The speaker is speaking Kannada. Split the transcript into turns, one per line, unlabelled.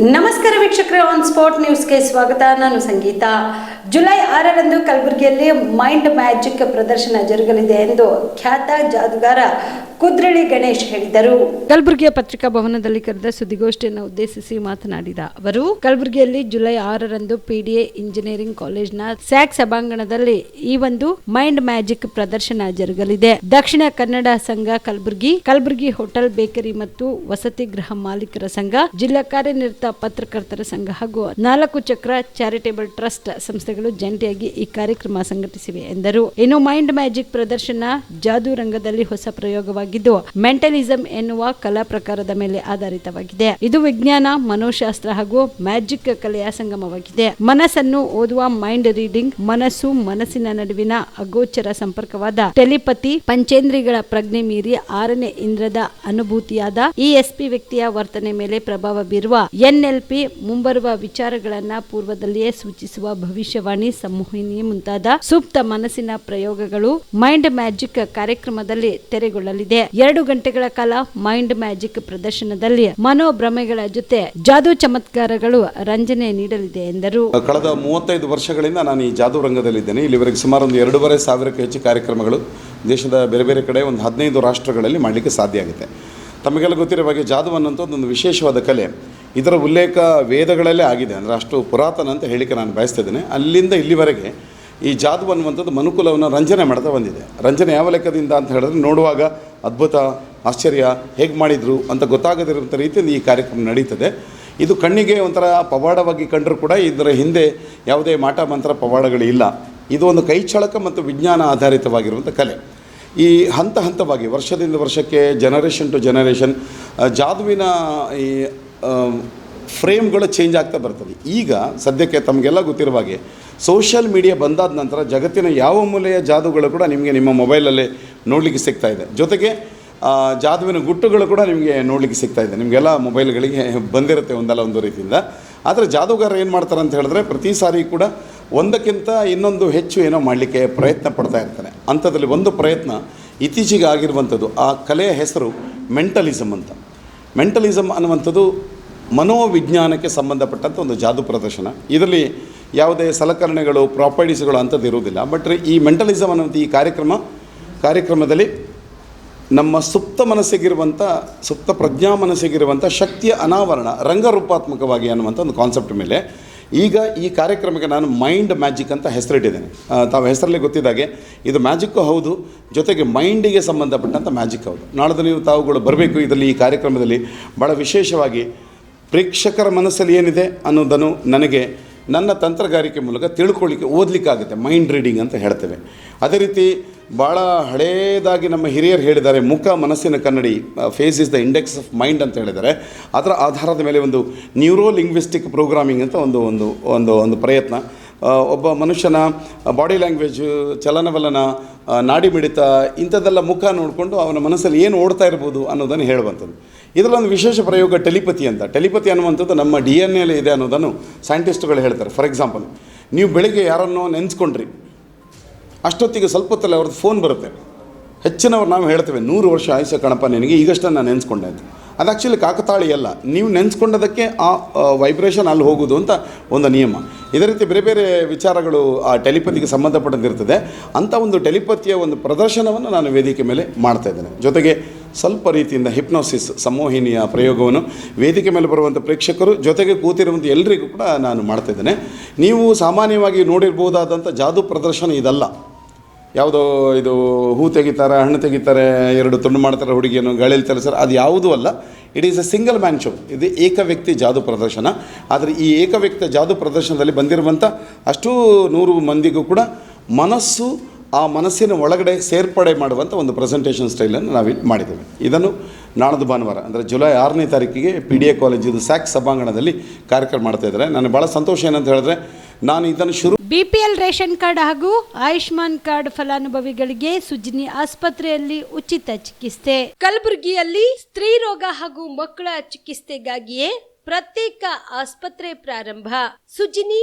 ನಮಸ್ಕಾರ ವೀಕ್ಷಕರೇ ಆನ್ ಸ್ಪಾಟ್ ನ್ಯೂಸ್ಗೆ ಸ್ವಾಗತ. ನಾನು ಸಂಗೀತ. ಜುಲೈ ಆರರಂದು ಕಲಬುರಗಿಯಲ್ಲಿ ಮೈಂಡ್ ಮ್ಯಾಜಿಕ್ ಪ್ರದರ್ಶನ ಜರುಗಲಿದೆ ಎಂದು ಖ್ಯಾತ ಜಾದುಗಾರ ಕುದ್ರಳಿ ಗಣೇಶ್ ಹೇಳಿದರು. ಕಲಬುರಗಿಯ ಪತ್ರಿಕಾ ಭವನದಲ್ಲಿ ಕರೆದ ಸುದ್ದಿಗೋಷ್ಠಿಯನ್ನು ಉದ್ದೇಶಿಸಿ ಮಾತನಾಡಿದ ಅವರು, ಕಲಬುರಗಿಯಲ್ಲಿ ಜುಲೈ ಆರರಂದು ಪಿಡಿಎ ಇಂಜಿನಿಯರಿಂಗ್ ಕಾಲೇಜ್ನ ಸ್ಯಾಕ್ ಸಭಾಂಗಣದಲ್ಲಿ ಈ ಒಂದು ಮೈಂಡ್ ಮ್ಯಾಜಿಕ್ ಪ್ರದರ್ಶನ ಜರುಗಲಿದೆ. ದಕ್ಷಿಣ ಕನ್ನಡ ಸಂಘ ಕಲಬುರಗಿ ಕಲಬುರಗಿ ಹೋಟೆಲ್, ಬೇಕರಿ ಮತ್ತು ವಸತಿ ಗೃಹ ಮಾಲೀಕರ ಸಂಘ, ಜಿಲ್ಲಾ ಕಾರ್ಯನಿರತ ಪತ್ರಕರ್ತರ ಸಂಘ ಹಾಗೂ ನಾಲ್ಕು ಚಕ್ರ ಚಾರಿಟೇಬಲ್ ಟ್ರಸ್ಟ್ ಸಂಸ್ಥೆಗಳು ಜಂಟಿಯಾಗಿ ಈ ಕಾರ್ಯಕ್ರಮ ಸಂಘಟಿಸಿವೆ ಎಂದರು. ಇನ್ನು ಮೈಂಡ್ ಮ್ಯಾಜಿಕ್ ಪ್ರದರ್ಶನ ಜಾದು ರಂಗದಲ್ಲಿ ಹೊಸ ಪ್ರಯೋಗವಾಗಿದ್ದು ಮೆಂಟಲಿಸಂ ಎನ್ನುವ ಕಲಾ ಪ್ರಕಾರದ ಮೇಲೆ ಆಧಾರಿತವಾಗಿದೆ. ಇದು ವಿಜ್ಞಾನ, ಮನೋಶಾಸ್ತ್ರ ಹಾಗೂ ಮ್ಯಾಜಿಕ್ ಕಲೆಯ ಸಂಗಮವಾಗಿದೆ. ಮನಸ್ಸನ್ನು ಓದುವ ಮೈಂಡ್ ರೀಡಿಂಗ್, ಮನಸ್ಸು ಮನಸ್ಸಿನ ನಡುವಿನ ಅಗೋಚರ ಸಂಪರ್ಕವಾದ ಟೆಲಿಪತಿ ಪಂಚೇಂದ್ರಿಗಳ ಪ್ರಜ್ಞೆ ಮೀರಿ ಆರನೇ ಇಂದ್ರದ ಅನುಭೂತಿಯಾದ ಈ ಎಸ್ಪಿ ವ್ಯಕ್ತಿಯ ವರ್ತನೆ ಮೇಲೆ ಪ್ರಭಾವ ಬೀರುವ ಎನ್ಎಲ್ಪಿ ಮುಂಬರುವ ವಿಚಾರಗಳನ್ನ ಪೂರ್ವದಲ್ಲಿಯೇ ಸೂಚಿಸುವ ಭವಿಷ್ಯವಾಣಿ ಸಂಮೋಹಿನಿ ಮುಂತಾದ ಸೂಕ್ತ ಮನಸ್ಸಿನ ಪ್ರಯೋಗಗಳು ಮೈಂಡ್ ಮ್ಯಾಜಿಕ್ ಕಾರ್ಯಕ್ರಮದಲ್ಲಿ ತೆರೆಗೊಳ್ಳಲಿದೆ. ಎರಡು ಗಂಟೆಗಳ ಕಾಲ ಮೈಂಡ್ ಮ್ಯಾಜಿಕ್ ಪ್ರದರ್ಶನದಲ್ಲಿ ಮನೋಭ್ರಮೆಗಳ ಜೊತೆ ಜಾದೂ ಚಮತ್ಕಾರಗಳು ರಂಜನೆ ನೀಡಲಿದೆ ಎಂದರು.
ಕಳೆದ ಮೂವತ್ತೈದು ವರ್ಷಗಳಿಂದ ನಾನು ಈ ಜಾದೂ ರಂಗದಲ್ಲಿದ್ದೇನೆ. ಇಲ್ಲಿವರೆಗೆ ಸುಮಾರು ಒಂದು ಎರಡೂವರೆ ಸಾವಿರಕ್ಕೂ ಹೆಚ್ಚು ಕಾರ್ಯಕ್ರಮಗಳು ದೇಶದ ಬೇರೆ ಬೇರೆ ಕಡೆ ಒಂದು ಹದಿನೈದು ರಾಷ್ಟ್ರಗಳಲ್ಲಿ ಮಾಡಲಿಕ್ಕೆ ಸಾಧ್ಯ ಆಗುತ್ತೆ. ತಮಗೆಲ್ಲ ಗೊತ್ತಿರೋ ಹಾಗೆ ಜಾದು ಅನ್ನೋಂಥದ್ದು ಒಂದು ವಿಶೇಷವಾದ ಕಲೆ. ಇದರ ಉಲ್ಲೇಖ ವೇದಗಳಲ್ಲೇ ಆಗಿದೆ. ಅಂದರೆ ಅಷ್ಟು ಪುರಾತನ ಅಂತ ಹೇಳಿಕೆ ನಾನು ಬಯಸ್ತಿದ್ದೇನೆ ಅಲ್ಲಿಂದ ಇಲ್ಲಿವರೆಗೆ ಈ ಜಾದು ಅನ್ನುವಂಥದ್ದು ಮನುಕುಲವನ್ನು ರಂಜನೆ ಮಾಡ್ತಾ ಬಂದಿದೆ. ರಂಜನೆ ಯಾವ ಲೆಕ್ಕದಿಂದ ಅಂತ ಹೇಳಿದ್ರೆ ನೋಡುವಾಗ ಅದ್ಭುತ, ಆಶ್ಚರ್ಯ, ಹೇಗೆ ಮಾಡಿದರು ಅಂತ ಗೊತ್ತಾಗದಿರುವಂಥ ರೀತಿಯಲ್ಲಿ ಈ ಕಾರ್ಯಕ್ರಮ ನಡೀತದೆ. ಇದು ಕಣ್ಣಿಗೆ ಒಂಥರ ಪವಾಡವಾಗಿ ಕಂಡರೂ ಕೂಡ ಇದರ ಹಿಂದೆ ಯಾವುದೇ ಮಾಟ ಮಂತ್ರ ಪವಾಡಗಳು ಇಲ್ಲ. ಇದು ಒಂದು ಕೈಚಳಕ ಮತ್ತು ವಿಜ್ಞಾನ ಆಧಾರಿತವಾಗಿರುವಂಥ ಕಲೆ. ಈ ಹಂತ ಹಂತವಾಗಿ ವರ್ಷದಿಂದ ವರ್ಷಕ್ಕೆ ಜನರೇಷನ್ ಟು ಜನರೇಷನ್ ಜಾದುವಿನ ಈ ಫ್ರೇಮ್ಗಳು ಚೇಂಜ್ ಆಗ್ತಾ ಬರ್ತದೆ. ಈಗ ಸದ್ಯಕ್ಕೆ ತಮಗೆಲ್ಲ ಗೊತ್ತಿರುವ ಹಾಗೆ ಸೋಷಿಯಲ್ ಮೀಡಿಯಾ ಬಂದಾದ ನಂತರ ಜಗತ್ತಿನ ಯಾವ ಮೂಲೆಯ ಜಾದುಗಳು ಕೂಡ ನಿಮಗೆ ನಿಮ್ಮ ಮೊಬೈಲಲ್ಲೇ ನೋಡಲಿಕ್ಕೆ ಸಿಗ್ತಾ ಇದೆ. ಜೊತೆಗೆ ಜಾದುವಿನ ಗುಟ್ಟುಗಳು ಕೂಡ ನಿಮಗೆ ನೋಡಲಿಕ್ಕೆ ಸಿಗ್ತಾ ಇದೆ. ನಿಮಗೆಲ್ಲ ಮೊಬೈಲ್ಗಳಿಗೆ ಬಂದಿರುತ್ತೆ ಒಂದಲ್ಲ ಒಂದು ರೀತಿಯಿಂದ. ಆದರೆ ಜಾದುಗಾರರು ಏನು ಮಾಡ್ತಾರೆ ಅಂತ ಹೇಳಿದ್ರೆ ಪ್ರತಿ ಸಾರಿ ಕೂಡ ಒಂದಕ್ಕಿಂತ ಇನ್ನೊಂದು ಹೆಚ್ಚು ಏನೋ ಮಾಡಲಿಕ್ಕೆ ಪ್ರಯತ್ನ ಪಡ್ತಾ ಇರ್ತಾರೆ. ಅಂಥದ್ರಲ್ಲಿ ಒಂದು ಪ್ರಯತ್ನ ಇತ್ತೀಚೆಗೆ ಆಗಿರುವಂಥದ್ದು. ಆ ಕಲೆಯ ಹೆಸರು ಮೆಂಟಲಿಸಮ್ ಅಂತ. ಮೆಂಟಲಿಸಮ್ ಅನ್ನುವಂಥದ್ದು ಮನೋವಿಜ್ಞಾನಕ್ಕೆ ಸಂಬಂಧಪಟ್ಟಂಥ ಒಂದು ಜಾದು ಪ್ರದರ್ಶನ. ಇದರಲ್ಲಿ ಯಾವುದೇ ಸಲಕರಣೆಗಳು, ಪ್ರಾಪರ್ಟೀಸ್ಗಳು ಅಂಥದ್ದು ಇರುವುದಿಲ್ಲ. ಬಟ್ ಈ ಮೆಂಟಲಿಸಮ್ ಅನ್ನುವಂಥ ಈ ಕಾರ್ಯಕ್ರಮ, ಕಾರ್ಯಕ್ರಮದಲ್ಲಿ ನಮ್ಮ ಸುಪ್ತ ಮನಸ್ಸಿಗಿರುವಂಥ, ಸುಪ್ತ ಪ್ರಜ್ಞಾ ಮನಸ್ಸಿಗಿರುವಂಥ ಶಕ್ತಿಯ ಅನಾವರಣ, ರಂಗರೂಪಾತ್ಮಕವಾಗಿ ಅನ್ನುವಂಥ ಒಂದು ಕಾನ್ಸೆಪ್ಟ್ ಮೇಲೆ ಈಗ ಈ ಕಾರ್ಯಕ್ರಮಕ್ಕೆ ನಾನು ಮೈಂಡ್ ಮ್ಯಾಜಿಕ್ ಅಂತ ಹೆಸರಿಟ್ಟಿದ್ದೇನೆ. ತಾವು ಹೆಸರಲ್ಲಿ ಗೊತ್ತಿದ್ದಾಗೆ ಇದು ಮ್ಯಾಜಿಕ್ಕು ಹೌದು, ಜೊತೆಗೆ ಮೈಂಡಿಗೆ ಸಂಬಂಧಪಟ್ಟಂಥ ಮ್ಯಾಜಿಕ್ ಹೌದು. ನಾಳೆ ನೀವು ತಾವುಗಳು ಬರಬೇಕು, ಇದರಲ್ಲಿ ಈ ಕಾರ್ಯಕ್ರಮದಲ್ಲಿ ಭಾಳ ವಿಶೇಷವಾಗಿ ಪ್ರೇಕ್ಷಕರ ಮನಸ್ಸಲ್ಲಿ ಏನಿದೆ ಅನ್ನೋದನ್ನು ನನಗೆ ನನ್ನ ತಂತ್ರಗಾರಿಕೆ ಮೂಲಕ ತಿಳ್ಕೊಳ್ಳಿಕ್ಕೆ, ಓದಲಿಕ್ಕಾಗುತ್ತೆ ಮೈಂಡ್ ರೀಡಿಂಗ್ ಅಂತ ಹೇಳ್ತೇವೆ. ಅದೇ ರೀತಿ ಭಾಳ ಹಳೇದಾಗಿ ನಮ್ಮ ಹಿರಿಯರು ಹೇಳಿದ್ದಾರೆ, ಮುಖ ಮನಸ್ಸಿನ ಕನ್ನಡಿ face is the index of mind ಅಂತ ಹೇಳಿದ್ದಾರೆ. ಅದರ ಆಧಾರದ ಮೇಲೆ ಒಂದು ನ್ಯೂರೋ ಲಿಂಗ್ವಿಸ್ಟಿಕ್ ಪ್ರೋಗ್ರಾಮಿಂಗ್ ಅಂತ ಒಂದು ಒಂದು ಒಂದು ಒಂದು ಪ್ರಯತ್ನ. ಒಬ್ಬ ಮನುಷ್ಯನ ಬಾಡಿ ಲ್ಯಾಂಗ್ವೇಜ್ ಚಲನವಲನ ನಾಡಿ ಮಿಡಿತ, ಇಂಥದ್ದೆಲ್ಲ ಮುಖ ನೋಡಿಕೊಂಡು ಅವನ ಮನಸ್ಸಲ್ಲಿ ಏನು ಓಡ್ತಾ ಇರ್ಬೋದು ಅನ್ನೋದನ್ನು ಹೇಳುವಂಥದ್ದು. ಇದರಲ್ಲೊಂದು ವಿಶೇಷ ಪ್ರಯೋಗ ಟೆಲಿಪತಿ ಅಂತ. ಟೆಲಿಪತಿ ಅನ್ನುವಂಥದ್ದು ನಮ್ಮ ಡಿ ಎನ್ ಎಲ್ ಇದೆ ಅನ್ನೋದನ್ನು ಸೈಂಟಿಸ್ಟ್ಗಳು ಹೇಳ್ತಾರೆ. ಫಾರ್ ಎಕ್ಸಾಂಪಲ್, ನೀವು ಬೆಳಿಗ್ಗೆ ಯಾರನ್ನೋ ನೆನೆಸ್ಕೊಂಡ್ರಿ, ಅಷ್ಟೊತ್ತಿಗೆ ಸ್ವಲ್ಪ ಹೊತ್ತಲ್ಲಿ ಅವ್ರದ್ದು ಫೋನ್ ಬರುತ್ತೆ. ಹೆಚ್ಚಿನವ್ರು ನಾವು ಹೇಳ್ತೇವೆ, ನೂರು ವರ್ಷ ಆಯುಷ್ಯ ಕಣಪ್ಪ ನಿನಗೆ ಈಗಷ್ಟೇ ನಾನು ನೆನೆಸ್ಕೊಂಡೆ ಅಂತ. ಅದು ಆ್ಯಕ್ಚುಲಿ ಕಾಕತಾಳಿ ಅಲ್ಲ. ನೀವು ನೆನೆಸ್ಕೊಂಡದಕ್ಕೆ ಆ ವೈಬ್ರೇಷನ್ ಅಲ್ಲಿ ಹೋಗೋದು ಅಂತ ಒಂದು ನಿಯಮ. ಇದೇ ರೀತಿ ಬೇರೆ ಬೇರೆ ವಿಚಾರಗಳು ಆ ಟೆಲಿಪತಿಗೆ ಸಂಬಂಧಪಟ್ಟಂತಿರ್ತದೆ ಅಂಥ ಒಂದು ಟೆಲಿಪತಿಯ ಒಂದು ಪ್ರದರ್ಶನವನ್ನು ನಾನು ವೇದಿಕೆ ಮೇಲೆ ಮಾಡ್ತಾ ಇದ್ದೇನೆ. ಜೊತೆಗೆ ಸ್ವಲ್ಪ ರೀತಿಯಿಂದ ಹಿಪ್ನೋಸಿಸ್ ಸಮೋಹಿನಿಯ ಪ್ರಯೋಗವನ್ನು ವೇದಿಕೆ ಮೇಲೆ ಬರುವಂಥ ಪ್ರೇಕ್ಷಕರು ಜೊತೆಗೆ ಕೂತಿರುವಂಥ ಎಲ್ಲರಿಗೂ ಕೂಡ ನಾನು ಮಾಡ್ತಾಯಿದ್ದೇನೆ ನೀವು ಸಾಮಾನ್ಯವಾಗಿ ನೋಡಿರ್ಬೋದಾದಂಥ ಜಾದೂ ಪ್ರದರ್ಶನ ಇದಲ್ಲ. ಯಾವುದೋ ಇದು ಹೂ ತೆಗಿತಾರೆ, ಹಣ್ಣು ತೆಗಿತಾರೆ, ಎರಡು ತುಂಡು ಮಾಡ್ತಾರೆ ಹುಡುಗಿಯನ್ನು ಗಳಿಲ್ತಾರೆ ಸರ್ ಅದು ಯಾವುದೂ ಅಲ್ಲ. It is a single man show ಇದು ಏಕ ವ್ಯಕ್ತಿ ಜಾದು ಪ್ರದರ್ಶನ. ಆದರೆ ಈ ಏಕ ವ್ಯಕ್ತಿ ಜಾದು ಪ್ರದರ್ಶನದಲ್ಲಿ ಬಂದಿರುವಂಥ ಅಷ್ಟೂ ನೂರು ಮಂದಿಗೂ ಕೂಡ ಮನಸ್ಸು ಆ ಮನಸ್ಸಿನ ಒಳಗಡೆ ಸೇರ್ಪಡೆ ಮಾಡುವಂಥ ಒಂದು ಪ್ರೆಸೆಂಟೇಷನ್ ಸ್ಟೈಲನ್ನು ನಾವು ಮಾಡಿದ್ದೇವೆ. ಇದನ್ನು ನಾಡದು ಭಾನುವಾರ, ಅಂದರೆ ಜುಲೈ ಆರನೇ ತಾರೀಕಿಗೆ ಪಿ ಡಿ ಎ ಕಾಲೇಜಿದು ಸ್ಯಾಕ್ ಸಭಾಂಗಣದಲ್ಲಿ ಕಾರ್ಯಕ್ರಮ ಮಾಡ್ತಾ ಇದ್ದಾರೆ. ನನಗೆ ಭಾಳ ಸಂತೋಷ ಏನಂತ ಹೇಳಿದ್ರೆ, ನಾನು ಇದನ್ನು ಶುರು
ಬಿಪಿಎಲ್ ರೇಷನ್ ಕಾರ್ಡ್ ಹಾಗೂ ಆಯುಷ್ಮಾನ್ ಕಾರ್ಡ್ ಫಲಾನುಭವಿಗಳಿಗೆ ಸುಜಿನಿ ಆಸ್ಪತ್ರೆಯಲ್ಲಿ ಉಚಿತ ಚಿಕಿತ್ಸೆ. ಕಲಬುರಗಿಯಲ್ಲಿ ಸ್ತ್ರೀ ರೋಗ ಹಾಗೂ ಮಕ್ಕಳ ಚಿಕಿತ್ಸೆಗಾಗಿಯೇ ಪ್ರತ್ಯೇಕ ಆಸ್ಪತ್ರೆ ಪ್ರಾರಂಭ. ಸುಜಿನಿ